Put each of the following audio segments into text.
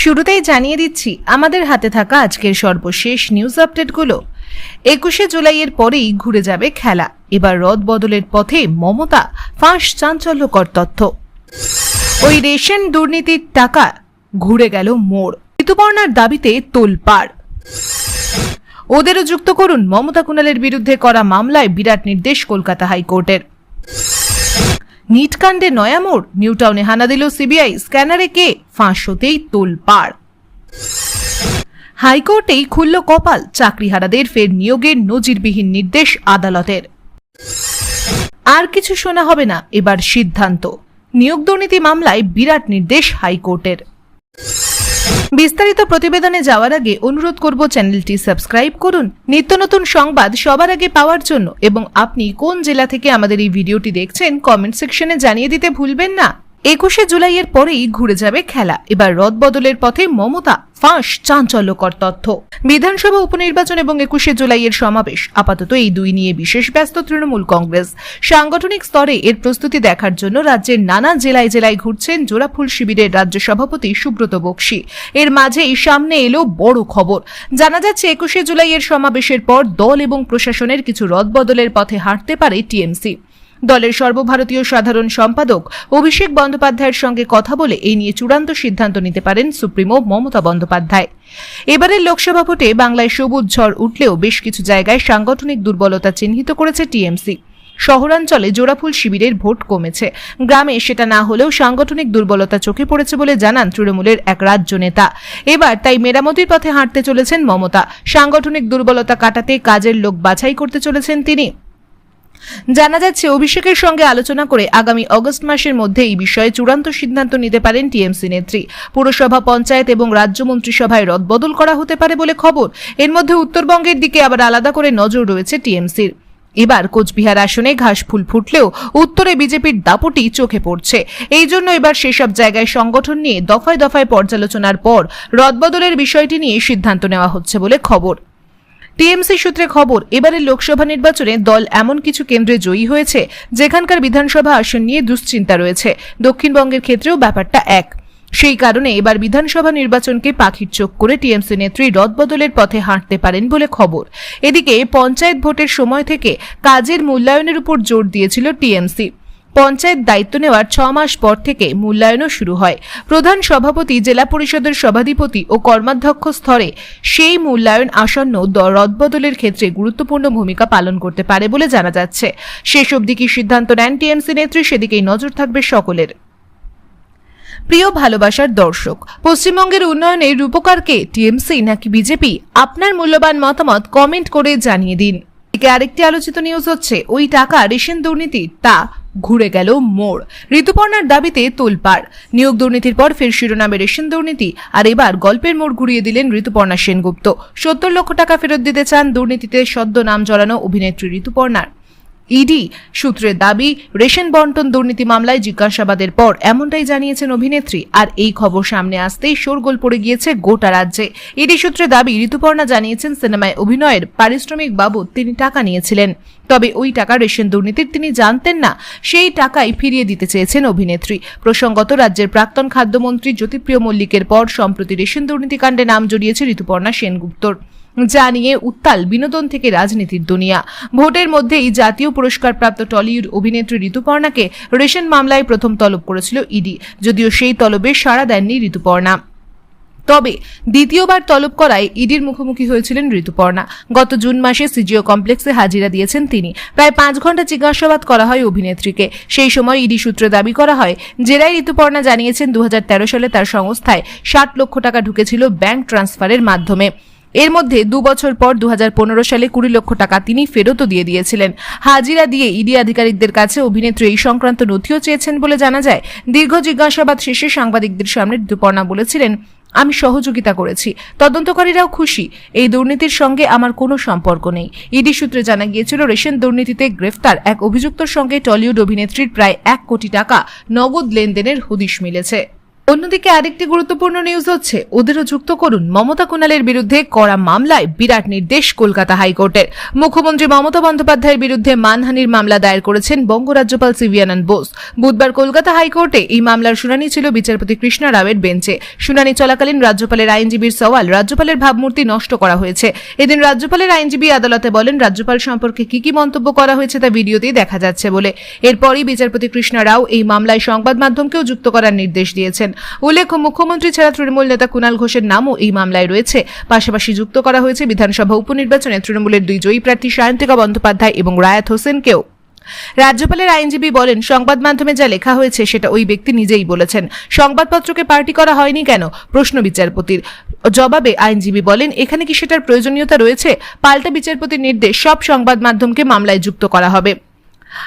শুরুতেই জানিয়ে দিচ্ছি, আমাদের হাতে থাকা আজকের সর্বশেষ নিউজ আপডেটগুলো একুশে জুলাইয়ের পরেই ঘুরে যাবে খেলা। এবার রদ বদলের পথে মমতা, ফাঁস চাঞ্চল্যকর তথ্য। ওই রেশন দুর্নীতির টাকা ঘুরে গেল মোড়। ঋতুপর্ণার দাবিতে তোলপাড়। ওদেরও যুক্ত করুন মমতা কুণালের বিরুদ্ধে করা মামলায় বিরাট নির্দেশ কলকাতা হাইকোর্টের। নিটকাণ্ডে নয়া মোড়। নিউটাউনে হানা দিল সিবিআই। স্ক্যানারে কে? ফাঁস হতেই তোলপাড়। হাইকোর্টেই খুলল কপাল। চাকরিহারাদের ফের নিয়োগের নজিরবিহীন নির্দেশ আদালতের। আর কিছু শোনা হবে না। এবার সিদ্ধান্ত। নিয়োগ দুর্নীতি মামলায় বিরাট নির্দেশ হাইকোর্টের। বিস্তারিত প্রতিবেদনে যাওয়ার আগে অনুরোধ করব চ্যানেলটি সাবস্ক্রাইব করুন। নিত্য নতুন সংবাদ সবার আগে পাওয়ার জন্য এবং আপনি কোন জেলা থেকে আমাদের এই ভিডিওটি দেখছেন কমেন্ট সেকশনে জানিয়ে দিতে ভুলবেন না। একুশে জুলাইয়ের পরেই ঘুরে যাবে খেলা। এবার রদবদলের পথে মমতা। ফাঁস, চাঞ্চল্যকর তথ্য। বিধানসভা উপনির্বাচন এবং একুশে জুলাইয়ের সমাবেশ। আপাতত এই দুই নিয়ে বিশেষ ব্যস্ত তৃণমূল কংগ্রেস। সাংগঠনিক স্তরে এর প্রস্তুতি দেখার জন্য রাজ্যের নানা জেলায় জেলায় ঘুরছেন জোড়াফুল শিবিরের রাজ্য সভাপতি সুব্রত বক্সি। এর মাঝেই সামনে এলো বড় খবর। জানা যাচ্ছে, একুশে জুলাইয়ের সমাবেশের পর দল এবং প্রশাসনের কিছু রদবদলের পথে হাঁটতে পারে টিএমসি। দলের সর্বভারতীয় সাধারণ সম্পাদক অভিষেক বন্দ্যোপাধ্যায়ের সঙ্গে কথা বলে এই নিয়ে চূড়ান্ত সিদ্ধান্ত নিতে পারেন সুপ্রিমো মমতা বন্দ্যোপাধ্যায়। এবারের লোকসভা ভোটে বাংলায় সবুজ ঝড় উঠলেও বেশ কিছু জায়গায় সাংগঠনিক দুর্বলতা চিহ্নিত করেছে টিএমসি। শহরাঞ্চলে জোড়াফুল শিবিরের ভোট কমেছে। গ্রামে সেটা না হলেও সাংগঠনিক দুর্বলতা চোখে পড়েছে বলে জানান তৃণমূলের এক রাজ্য নেতা। এবার তাই মেরামতির পথে হাঁটতে চলেছেন মমতা। সাংগঠনিক দুর্বলতা কাটাতে কাজের লোক বাছাই করতে চলেছেন তিনি। জানা যাচ্ছে, অভিষেকের সঙ্গে আলোচনা করে আগামী অগস্ট মাসের মধ্যে এই বিষয়ে চূড়ান্ত সিদ্ধান্ত নিতে পারেন টিএমসি নেত্রী। পুরসভা, পঞ্চায়েত এবং রাজ্য মন্ত্রিসভায় রদবদল করা হতে পারে বলে খবর। এর মধ্যে উত্তরবঙ্গের দিকে আবার আলাদা করে নজর রয়েছে টিএমসির। এবার কোচবিহার আসনে ঘাস ফুল ফুটলেও উত্তরে বিজেপির দাপটি চোখে পড়ছে। এই জন্য এবার সেসব জায়গায় সংগঠন নিয়ে দফায় দফায় পর্যালোচনার পর রদবদলের বিষয়টি নিয়ে সিদ্ধান্ত নেওয়া হচ্ছে বলে খবর। টিএমসি সূত্রে খবর, এবারের লোকসভা নির্বাচনে দল এমন কিছু কেন্দ্রে জয়ী হয়েছে, যেখানকার বিধানসভা আসন নিয়ে দুশ্চিন্তা রয়েছে। দক্ষিণবঙ্গের ক্ষেত্রেও ব্যাপারটা এক। সেই কারণে এবার বিধানসভা নির্বাচনকে পাখির চোখ করে টিএমসি নেত্রী রদবদলের পথে হাঁটতে পারেন বলে খবর। এদিকে পঞ্চায়েত ভোটের সময় থেকে কাজের মূল্যায়নের উপর জোর দিয়েছিল টিএমসি। পঞ্চায়েত দায়িত্ব নেওয়ার ছ মাস পর থেকে মূল্যায়নও শুরু হয়। প্রধান সভাপতি, জেলা পরিষদের সভাধিপতি ও কর্মাধ্যক্ষ স্তরে সেই মূল্যায়ন আসন্ন রদবদলের ক্ষেত্রে গুরুত্বপূর্ণ ভূমিকা পালন করতে পারে বলে জানা যাচ্ছে। শেষ অবধি কি সিদ্ধান্ত নেন টিএমসি নেত্রী, সেদিকেই নজর থাকবে সকলের। প্রিয় ভালোবাসার দর্শক, পশ্চিমবঙ্গের উন্নয়নে রূপকারকে টিএমসি নাকি বিজেপি? আপনার মূল্যবান মতামত কমেন্ট করে জানিয়ে দিন। এদিকে আরেকটি আলোচিত নিউজ হচ্ছে, ওই টাকা রেশন দুর্নীতি, তা ঘুরে গেল মোড়। ঋতুপর্ণার দাবিতে তোলপাড়। নিয়োগ দুর্নীতির পর ফের শিরোনামে রেশন দুর্নীতি, আর এবার গল্পের মোড় ঘুরিয়ে দিলেন ঋতুপর্ণা সেনগুপ্ত। সত্তর লক্ষ টাকা ফেরত দিতে চান দুর্নীতিতে সদ্য নাম জড়ানো অভিনেত্রী ঋতুপর্ণার। ইডি সূত্রের দাবি, রেশন বন্টন দুর্নীতি মামলায় জিজ্ঞাসাবাদের পর এমনটাই জানিয়েছেন অভিনেত্রী। আর এই খবর সামনে আসতেই শোরগোল পড়ে গিয়েছে গোটা রাজ্যে। ইডি সূত্রে দাবি, ঋতুপর্ণা জানিয়েছেন সিনেমায় অভিনয়ের পারিশ্রমিক বাবদ তিনি টাকা নিয়েছিলেন। তবে ওই টাকা রেশন দুর্নীতির তিনি জানতেন না, সেই টাকাই ফিরিয়ে দিতে চেয়েছেন অভিনেত্রী। প্রসঙ্গত রাজ্যের প্রাক্তন খাদ্যমন্ত্রী জ্যোতিপ্রিয় মল্লিকের পর সম্প্রতি রেশন দুর্নীতিকাণ্ডে নাম জড়িয়েছে ঋতুপর্ণা সেনগুপ্তর। যা নিয়ে উত্তাল বিনোদন থেকে রাজনীতির দুনিয়া। ভোটের মধ্যেই জাতীয় পুরস্কারপ্রাপ্ত টলিউড অভিনেত্রী ঋতুপর্ণাকে রেশন মামলায় প্রথম তলব করেছিল ইডি, যদিও সেই তলবে সাড়া দেননি ঋতুপর্ণা। তবে দ্বিতীয়বার তলব করায় ইডির মুখোমুখি হয়েছিলেন ঋতুপর্ণা। গত জুন মাসে সিজিও কমপ্লেক্সে হাজিরা দিয়েছেন তিনি। প্রায় পাঁচ ঘণ্টা জিজ্ঞাসাবাদ করা হয় অভিনেত্রীকে। সেই সময় ইডি সূত্রে দাবি করা হয় জেরাই ঋতুপর্ণা জানিয়েছেন দু হাজার তেরো সালে তার সংস্থায় ষাট লক্ষ টাকা ঢুকেছিল ব্যাংক ট্রান্সফারের মাধ্যমে। এর মধ্যে দু বছর পর দু হাজার পনেরো সালে কুড়ি লক্ষ টাকা তিনি ফেরতও দিয়ে দিয়েছিলেন। হাজিরা দিয়ে ইডি আধিকারিকদের কাছে অভিনেত্রী এই সংক্রান্ত নথিও চেয়েছেন বলে জানা যায়। দীর্ঘ জিজ্ঞাসাবাদ শেষে সাংবাদিকদের সামনে ঋতুপর্ণা বলেছিলেন, আমি সহযোগিতা করেছি। তদন্তকারীরাও খুশি। এই দুর্নীতির সঙ্গে আমার কোনো সম্পর্ক নেই। ইডি সূত্রে জানা গিয়েছিল, রেশন দুর্নীতিতে গ্রেফতার এক অভিযুক্তর সঙ্গে টলিউড অভিনেত্রীর প্রায় এক কোটি টাকা নগদ লেনদেনের হদিশ মিলেছে। অন্যদিকে আরেকটি গুরুত্বপূর্ণ নিউজ হচ্ছে, ওদেরও যুক্ত করুন মমতা কুণালের বিরুদ্ধে করা মামলায় বিরাট নির্দেশ কলকাতা হাইকোর্টের। মুখ্যমন্ত্রী মমতা বন্দ্যোপাধ্যায়ের বিরুদ্ধে মানহানির মামলা দায়ের করেছেন বঙ্গরাজ্যপাল সিভিয়ানন্দ বোস। বুধবার কলকাতা হাইকোর্টে এই মামলার শুনানি ছিল বিচারপতি কৃষ্ণা রাওয়ের বেঞ্চে। শুনানি চলাকালীন রাজ্যপালের আইনজীবীর সওয়াল রাজ্যপালের ভাবমূর্তি নষ্ট করা হয়েছে। এদিন রাজ্যপালের আইনজীবী আদালতে বলেন, রাজ্যপাল সম্পর্কে কি কি মন্তব্য করা হয়েছে তা ভিডিওতেই দেখা যাচ্ছে বলে। এরপরই বিচারপতি কৃষ্ণা রাও এই মামলায় সংবাদ মাধ্যমকেও যুক্ত করার নির্দেশ দিয়েছেন। উল্লেখ্য, মুখ্যমন্ত্রী ছাড়া তৃণমূল নেতা কুণাল ঘোষের নামও এই মামলায় রয়েছে। পাশাপাশি যুক্ত করা হয়েছে বিধানসভা উপনির্বাচনে তৃণমূলের দুই জয়ী প্রার্থী সায়ন্তিকা বন্দ্যোপাধ্যায় এবং রায়াত হোসেনকেও। রাজ্যপালের আইনজীবী বলেন, সংবাদ মাধ্যমে যা লেখা হয়েছে সেটা ওই ব্যক্তি নিজেই বলেছেন। সংবাদপত্রকে পার্টি করা হয়নি কেন? প্রশ্ন বিচারপতির। জবাবে আইনজীবী বলেন, এখানে কি সেটার প্রয়োজনীয়তা রয়েছে? পাল্টা বিচারপতির নির্দেশ সব সংবাদ মাধ্যমকে মামলায় যুক্ত করা হবে।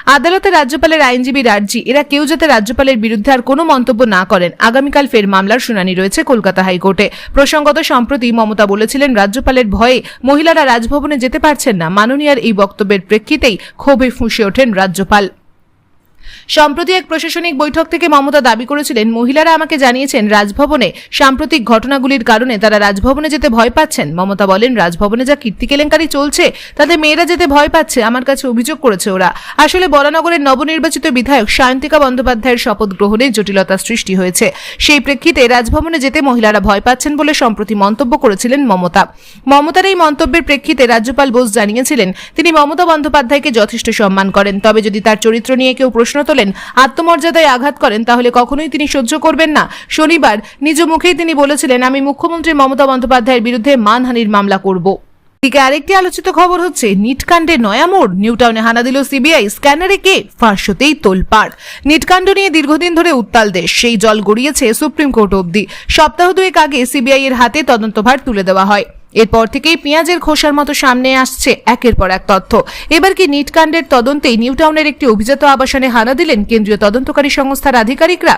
আদালতে রাজ্যপালের আইনজীবী রাজ্জি, এরা কেউ যাতে রাজ্যপালের বিরুদ্ধে আর কোনো মন্তব্য না করেন। আগামীকাল ফের মামলার শুনানি রয়েছে কলকাতা হাইকোর্টে। প্রসঙ্গত, সম্প্রতি মমতা বলেছিলেন, রাজ্যপালের ভয়ে মহিলারা রাজভবনে যেতে পারছেন না। মাননীয়ার এই বক্তব্যের প্রেক্ষিতেই ক্ষোভে ফুঁসে ওঠেন রাজ্যপাল। সম্প্রতি এক প্রশাসনিক বৈঠক থেকে মমতা দাবি করেছিলেন, মহিলারা আমাকে জানিয়েছেন রাজভবনে সাম্প্রতিক ঘটনাগুলির কারণে তারা রাজভবনে যেতে ভয় পাচ্ছেন। মমতা বলেন, রাজভবনে যা কীর্তি কেলেঙ্কারি চলছে, তাতে মেয়েরা যেতে ভয় পাচ্ছে, আমার কাছে অভিযোগ করেছে ওরা। আসলে বরানগরের নবনির্বাচিত বিধায়ক সায়ন্তিকা বন্দ্যোপাধ্যায়ের শপথ গ্রহণে জটিলতা সৃষ্টি হয়েছে। সেই প্রেক্ষিতে রাজভবনে যেতে মহিলারা ভয় পাচ্ছেন বলে সম্প্রতি মন্তব্য করেছিলেন মমতা। মমতার এই মন্তব্যের প্রেক্ষিতে রাজ্যপাল বোস জানিয়েছিলেন, তিনি মমতা বন্দ্যোপাধ্যায়কে যথেষ্ট সম্মান করেন, তবে যদি তার চরিত্র নিয়ে কেউ প্রশ্ন তোলেন। আত্মমর্যাদায় আঘাত করেন, তাহলে কখনোই তিনি সহ্য করবেন না। শনিবার নিজ মুখেই তিনি বলেছিলেন, আমি মুখ্যমন্ত্রী মমতা বন্দ্যোপাধ্যায়ের বিরুদ্ধে মানহানির মামলা করব। দিকে আরেকটি আলোচিত খবর হচ্ছে, নিটকাণ্ডে নয়ামোড় নিউটাউনে হানা দিল সিবিআই, স্ক্যানারে কে? ফাঁসতেই তোলপাড়। নিটকাণ্ড নিয়ে দীর্ঘদিন ধরে উত্তাল দেশ, সেই জল গড়িয়েছে সুপ্রিম কোর্ট অবধি। সপ্তাহ দুয়েক আগে সিবিআই এর হাতে তদন্তভার তুলে দেওয়া হয়। এরপর থেকেই পেঁয়াজের খোসার মতো সামনে আসছে একের পর এক তথ্য। এবার কি নিটকাণ্ডের তদন্তেই নিউটাউনের একটি অভিজাত আবাসনে হানা দিলেন কেন্দ্রীয় তদন্তকারী সংস্থার আধিকারিকরা?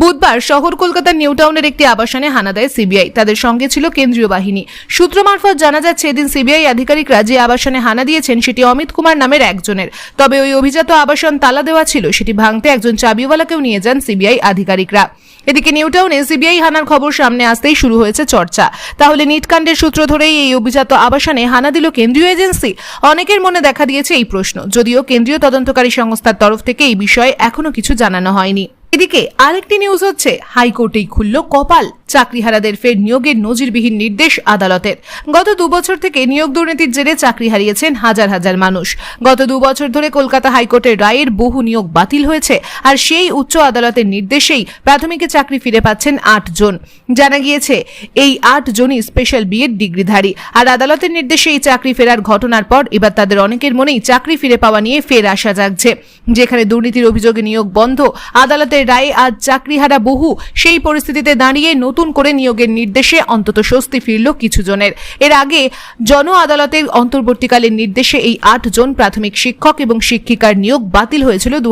বুধবার শহর কলকাতার নিউটাউনের একটি আবাসনে হানা দেয় সিবিআই। তাদের সঙ্গে ছিল কেন্দ্রীয় বাহিনী। সূত্র মারফত জানা যাচ্ছে, এদিন সিবিআই আধিকারিকরা যে আবাসনে হানা দিয়েছেন, সেটি অমিত কুমার নামের একজনের। তবে ওই অভিজাত আবাসন তালা দেওয়া ছিল, সেটি ভাঙতে একজন চাবিওয়ালাকেও নিয়ে যান সিবিআই আধিকারিকরা। এদিকে নিউটাউনে সিবিআই হানার খবর সামনে আসতেই শুরু হয়েছে চর্চা। তাহলে নিটকাণ্ডের সূত্র ধরেই এই অভিজাত আবাসনে হানা দিল কেন্দ্রীয় এজেন্সি? অনেকের মনে দেখা দিয়েছে এই প্রশ্ন, যদিও কেন্দ্রীয় তদন্তকারী সংস্থার তরফ থেকে এই বিষয়ে এখনও কিছু জানানো হয়নি। এদিকে আরেকটি নিউজ হচ্ছে হাইকোর্টেই খুলল কপাল। চাকরিহারাদের ফের নিয়োগের নজিরবিহীন নির্দেশ আদালতের। গত দুবছর থেকে নিয়োগ দুর্নীতির জেরে চাকরি হারিয়েছেন হাজার হাজার মানুষ। গত দুবছর ধরে কলকাতা হাইকোর্টের রায়ের বহু নিয়োগ বাতিল হয়েছে আর সেই উচ্চ আদালতের নির্দেশেই প্রাথমিকে চাকরি ফিরে পাচ্ছেন আট জন। জানা গিয়েছে, এই আট জনই স্পেশাল বিএড ডিগ্রিধারী। আর আদালতের নির্দেশে এই চাকরি ফেরার ঘটনার পর এবার তাদের অনেকের মনেই চাকরি ফিরে পাওয়া নিয়ে ফের আশা জাগছে। যেখানে দুর্নীতির অভিযোগে নিয়োগ বন্ধ, আদালতের রায়ে আজ চাকরিহারা বহু, সেই পরিস্থিতিতে দাঁড়িয়ে নতুন করে নিয়োগের নির্দেশে অন্তত স্বস্তি ফিরল কিছু জনের এর আগে জন আদালতের অন্তর্বর্তীকালীন নির্দেশে এই আট জন প্রাথমিক শিক্ষক এবং শিক্ষিকার নিয়োগ বাতিল হয়েছিল দু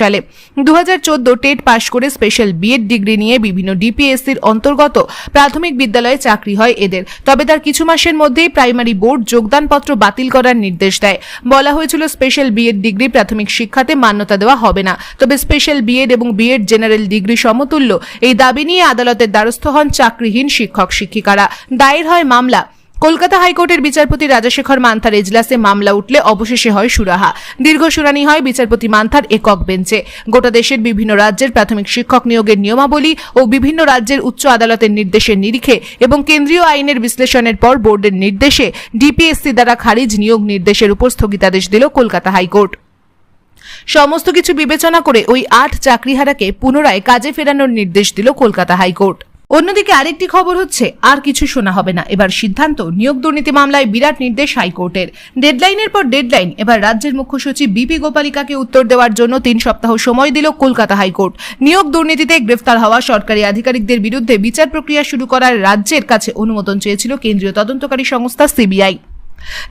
সালে। দু টেট পাশ করে স্পেশাল বিএড ডিগ্রি নিয়ে বিভিন্ন ডিপিএসসির অন্তর্গত প্রাথমিক বিদ্যালয়ে চাকরি হয় এদের। তবে তার কিছু মাসের মধ্যেই প্রাইমারি বোর্ড যোগদানপত্র বাতিল করার নির্দেশ দেয়। বলা হয়েছিল স্পেশাল বিএড ডিগ্রি প্রাথমিক শিক্ষাতে মান্যতা দেওয়া হবে না। তবে স্পেশাল বিএড এবং বিএড জেনারেল ডিগ্রি সমতুল্য। এই দাবি নিয়ে আদালতের দ্বারস্থ হন চাকরিহীন শিক্ষক শিক্ষিকারা। দায়ের হয় মামলা। কলকাতা হাইকোর্টের বিচারপতি রাজাশেখর মান্থার এজলাসে মামলা উঠলে অবশেষে হয় সুরাহা। দীর্ঘ শুনানি হয় বিচারপতি মান্থার একক বেঞ্চে। গোটা দেশের বিভিন্ন রাজ্যের প্রাথমিক শিক্ষক নিয়োগের নিয়মাবলী ও বিভিন্ন রাজ্যের উচ্চ আদালতের নির্দেশের নিরিখে এবং কেন্দ্রীয় আইনের বিশ্লেষণের পর বোর্ডের নির্দেশে ডিপিএসসি দ্বারা খারিজ নিয়োগ নির্দেশের উপর স্থগিতাদেশ দিল কলকাতা হাইকোর্ট। সমস্ত কিছু বিবেচনা করে ওই আট চাকরিহারাকে পুনরায় কাজে ফেরানোর নির্দেশ দিল কলকাতা হাইকোর্ট। অন্যদিকে আরেকটি খবর হচ্ছে, আর কিছু শোনা হবে না। এবার সিদ্ধান্ত, নিয়োগ দুর্নীতি মামলায় বিরাট নির্দেশ হাইকোর্টের। ডেডলাইনের পর ডেডলাইন, এবার রাজ্যের মুখ্য সচিব বিপি গোপালিকাকে উত্তর দেওয়ার জন্য তিন সপ্তাহ সময় দিল কলকাতা হাইকোর্ট। নিয়োগ দুর্নীতিতে গ্রেফতার হওয়া সরকারি আধিকারিকদের বিরুদ্ধে বিচার প্রক্রিয়া শুরু করার রাজ্যের কাছে অনুমোদন চেয়েছিল কেন্দ্রীয় তদন্তকারী সংস্থা সিবিআই।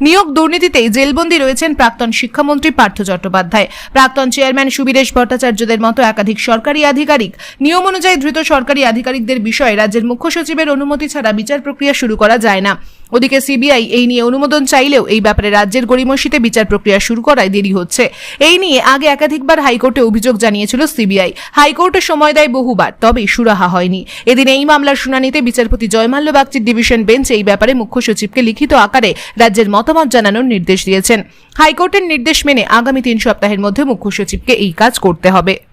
নিয়োগ দুর্নীতিতে জেলবন্দি রয়েছেন প্রাক্তন শিক্ষামন্ত্রী পার্থ চট্টোপাধ্যায়। প্রাক্তন চেয়ারম্যান সুবীরেশ ভট্টাচার্যদের মতো একাধিক সরকারি আধিকারিক। নিয়ম অনুযায়ী ধৃত সরকারি আধিকারিকদের বিষয়ে রাজ্যের মুখ্য সচিবের অনুমতি ছাড়া বিচার প্রক্রিয়া শুরু করা যায় না। ওদিকে সিবিআই এই নিয়ে অনুমোদন চাইলেও এই ব্যাপারে রাজ্যের গড়িমসিতে বিচার প্রক্রিয়া শুরু করায় দেরি হচ্ছে। এই নিয়ে আগে একাধিকবার হাইকোর্টে অভিযোগ জানিয়েছিল সিবিআই। হাইকোর্টে সময় দেয় বহুবার, তবে সুরাহা হয়নি। এদিন এই মামলার শুনানিতে বিচারপতি জয়মাল্য বাগচির ডিভিশন বেঞ্চ এই ব্যাপারে মুখ্য সচিবকে লিখিত আকারে রাজ্যের মতামত জানানোর নির্দেশ দিয়েছেন। হাইকোর্টের নির্দেশ মেনে আগামী তিন সপ্তাহের মধ্যে মুখ্য সচিবকে এই কাজ করতে হবে।